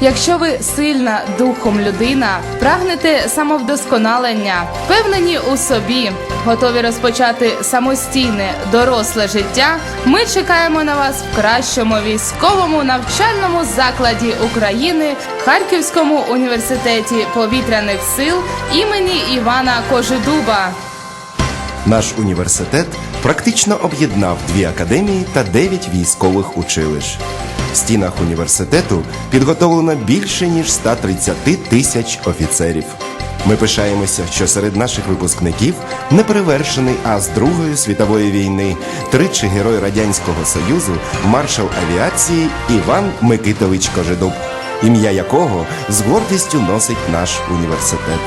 Якщо ви сильна духом людина, прагнете самовдосконалення, впевнені у собі, готові розпочати самостійне доросле життя, ми чекаємо на вас в кращому військовому навчальному закладі України Харківському університеті повітряних сил імені Івана Кожедуба. Наш університет практично об'єднав дві академії та дев'ять військових училищ. В стінах університету підготовлено більше ніж 130 тисяч офіцерів. Ми пишаємося, що серед наших випускників неперевершений ас Другої світової війни, тричі герой Радянського Союзу, маршал авіації Іван Микитович Кожедуб, ім'я якого з гордістю носить наш університет.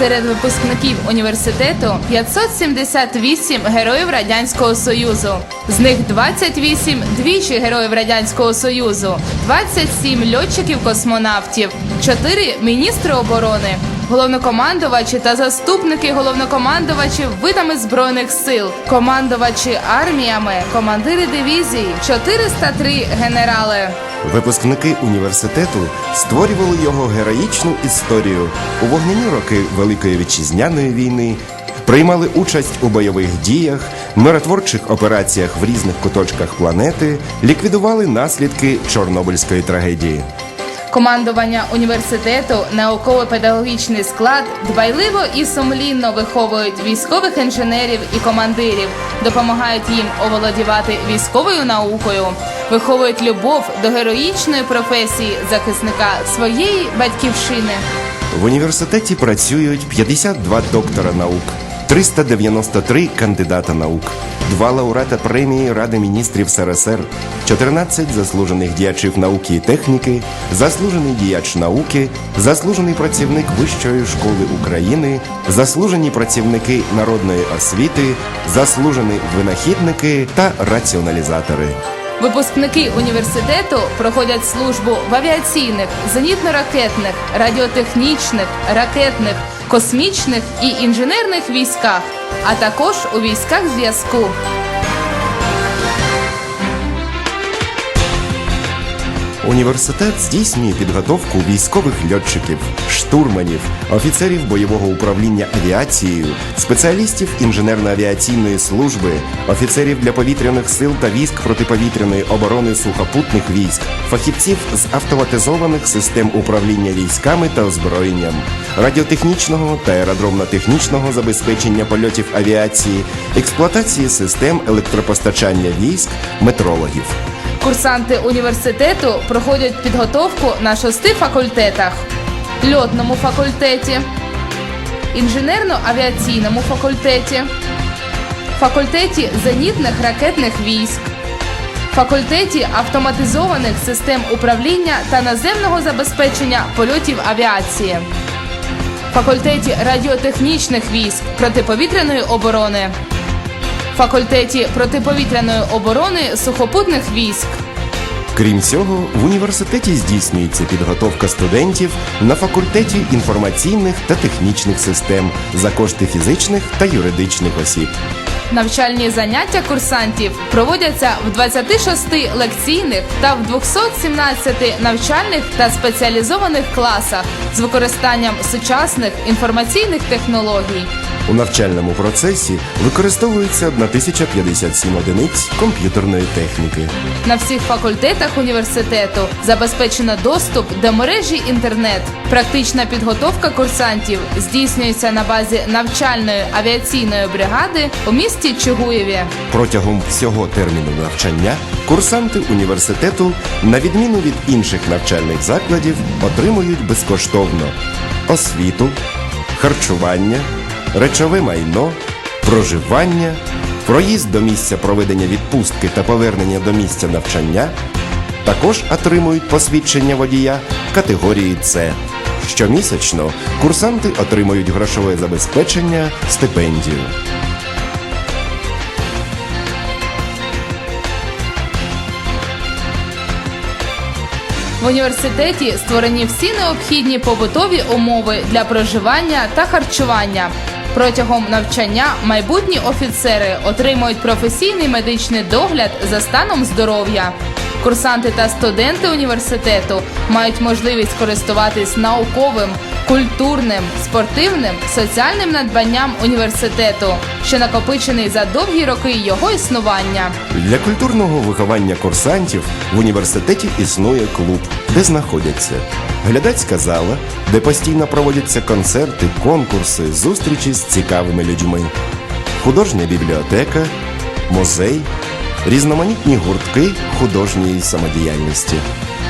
Серед випускників університету 578 героїв Радянського Союзу. З них 28 двічі героїв Радянського Союзу, 27 льотчиків-космонавтів, 4 міністри оборони, головнокомандувачі та заступники головнокомандувачів видами збройних сил, командувачі арміями, командири дивізій, 403 генерали. Випускники університету створювали його героїчну історію у вогняні роки Великої вітчизняної війни, приймали участь у бойових діях, миротворчих операціях в різних куточках планети, ліквідували наслідки Чорнобильської трагедії. Командування університету, науково-педагогічний склад дбайливо і сумлінно виховують військових інженерів і командирів, допомагають їм оволодівати військовою наукою, виховують любов до героїчної професії захисника своєї батьківщини. В університеті працюють 52 доктора наук, 393 кандидата наук, два лауреата премії Ради міністрів СРСР, 14 заслужених діячів науки і техніки, заслужений діяч науки, заслужений працівник Вищої школи України, заслужені працівники народної освіти, заслужені винахідники та раціоналізатори. Випускники університету проходять службу в авіаційних, зенітно-ракетних, радіотехнічних, ракетних, космічних і інженерних військах, а також у військах зв'язку. Університет здійснює підготовку військових льотчиків, штурманів, офіцерів бойового управління авіацією, спеціалістів інженерно-авіаційної служби, офіцерів для повітряних сил та військ протиповітряної оборони сухопутних військ, фахівців з автоматизованих систем управління військами та озброєнням, радіотехнічного та аеродромно-технічного забезпечення польотів авіації, експлуатації систем електропостачання військ, метрологів. Курсанти університету проходять підготовку на шести факультетах: льотному факультеті, інженерно-авіаційному факультеті, факультеті зенітних ракетних військ, факультеті автоматизованих систем управління та наземного забезпечення польотів авіації, факультеті радіотехнічних військ протиповітряної оборони факультеті протиповітряної оборони сухопутних військ. Крім цього, в університеті здійснюється підготовка студентів на факультеті інформаційних та технічних систем за кошти фізичних та юридичних осіб. Навчальні заняття курсантів проводяться в 26 лекційних та в 217 навчальних та спеціалізованих класах з використанням сучасних інформаційних технологій. У навчальному процесі використовується 1057 одиниць комп'ютерної техніки. На всіх факультетах університету забезпечено доступ до мережі інтернет. Практична підготовка курсантів здійснюється на базі навчальної авіаційної бригади у місті Чугуєві. Протягом всього терміну навчання курсанти університету, на відміну від інших навчальних закладів, отримують безкоштовно освіту, харчування, речове майно, проживання, проїзд до місця проведення відпустки та повернення до місця навчання. Також отримують посвідчення водія категорії С. Щомісячно курсанти отримують грошове забезпечення, стипендію. В університеті створені всі необхідні побутові умови для проживання та харчування. Протягом навчання майбутні офіцери отримують професійний медичний догляд за станом здоров'я. Курсанти та студенти університету мають можливість користуватись науковим, культурним, спортивним, соціальним надбанням університету, що накопичений за довгі роки його існування. Для культурного виховання курсантів в університеті існує клуб, де знаходяться глядацька зала, де постійно проводяться концерти, конкурси, зустрічі з цікавими людьми, художня бібліотека, музей, різноманітні гуртки художньої самодіяльності.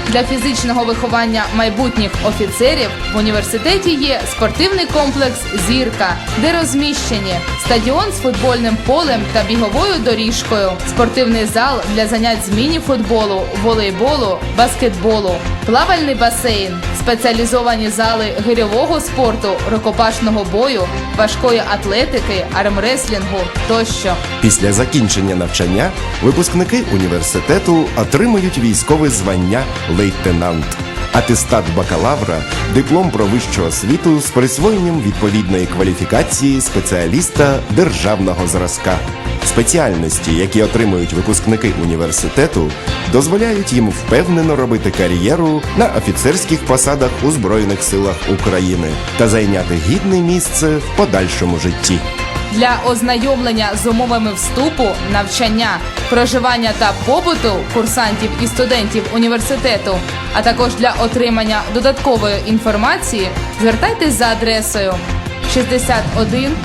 Для фізичного виховання майбутніх офіцерів в університеті є спортивний комплекс Зірка, де розміщені стадіон з футбольним полем та біговою доріжкою, спортивний зал для занять з міні-футболу, волейболу, баскетболу, плавальний басейн, спеціалізовані зали гирьового спорту, рукопашного бою, важкої атлетики, армреслінгу тощо. Після закінчення навчання випускники університету отримують військове звання лейтенант, атестат бакалавра, диплом про вищу освіту з присвоєнням відповідної кваліфікації спеціаліста державного зразка. Спеціальності, які отримують випускники університету, дозволяють їм впевнено робити кар'єру на офіцерських посадах у Збройних силах України та зайняти гідне місце в подальшому житті. Для ознайомлення з умовами вступу, навчання, проживання та побуту курсантів і студентів університету, а також для отримання додаткової інформації, звертайтесь за адресою 61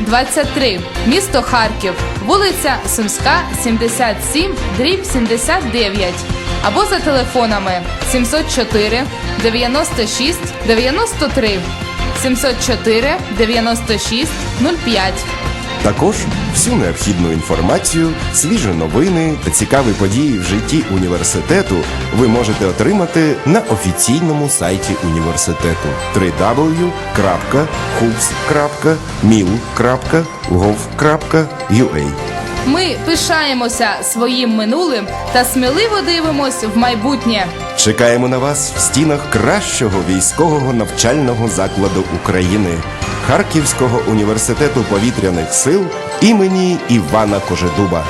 023, місто Харків, вулиця Сумська, 77, дріб 79, або за телефонами 704 96 93 704 96 05. Також всю необхідну інформацію, свіжі новини та цікаві події в житті університету ви можете отримати на офіційному сайті університету www.hoops.mil.gov.ua Ми пишаємося своїм минулим та сміливо дивимося в майбутнє. Чекаємо на вас в стінах кращого військового навчального закладу України Харківського університету повітряних сил імені Івана Кожедуба.